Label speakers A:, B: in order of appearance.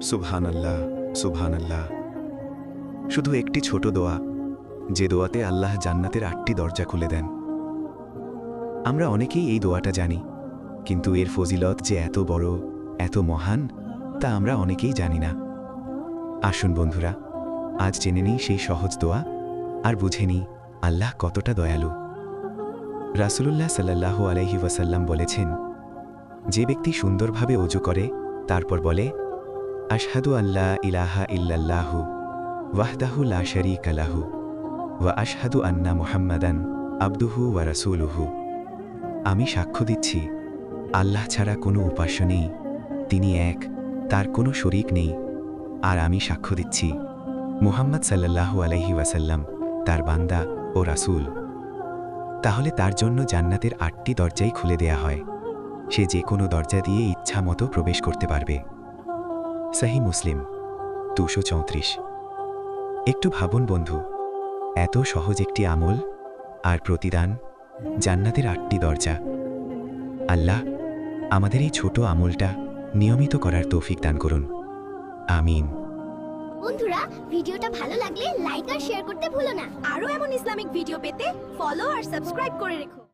A: সুবহান আল্লাহ আল্লাহ শুধু একটি ছোট দোয়া, যে দোয়াতে আল্লাহ জান্নাতের আটটি দরজা খুলে দেন। আমরা অনেকেই এই দোয়াটা জানি, কিন্তু এর ফজিলত যে এত বড়, এত মহান, তা আমরা অনেকেই জানি না। আসুন বন্ধুরা, আজ জেনে নিই সেই সহজ দোয়া, আর বুঝে নিই আল্লাহ কতটা দয়ালু। রাসূলুল্লাহ সাল্লাল্লাহু আলাইহি ওয়াসাল্লাম বলেছেন, যে ব্যক্তি সুন্দরভাবে অজু করে, তারপর বলে আশহাদু আল্লাহ ইলাহা ইল্লাল্লাহু ওয়াহদাহু লা শারীকা লাহু ওয়া আশহাদু আন্না মুহাম্মাদান আবদুহু ওয়া রাসূলুহু। আমি সাক্ষ্য দিচ্ছি, আল্লাহ ছাড়া কোনো উপাস্য নেই, তিনি এক, তার কোনো শরিক নেই। আর আমি সাক্ষ্য দিচ্ছি, মুহাম্মদ সাল্লাল্লাহু আলাইহি ওয়াসাল্লাম তার বান্দা ও রাসূল। তাহলে তার জন্য জান্নাতের আটটি দরজাই খুলে দেয়া হয়। সে যে কোনো দরজা দিয়ে ইচ্ছা মতো প্রবেশ করতে পারবে। সাহি মুসলিম, দুশো চৌত্রিশ। একটু ভাবুন বন্ধু, এত সহজ একটি আমল আর প্রতিদান জান্নাতের আটটি দরজা। আল্লাহ, আমাদের এই ছোট আমলটা নিয়মিত করার তৌফিক দান করুন। আমিন।
B: বন্ধুরা, ভিডিওটা ভালো লাগলে লাইক আর শেয়ার করতে ভুলো না।
C: আরও এমন ইসলামিক ভিডিও পেতে ফলো আর সাবস্ক্রাইব করে রেখো।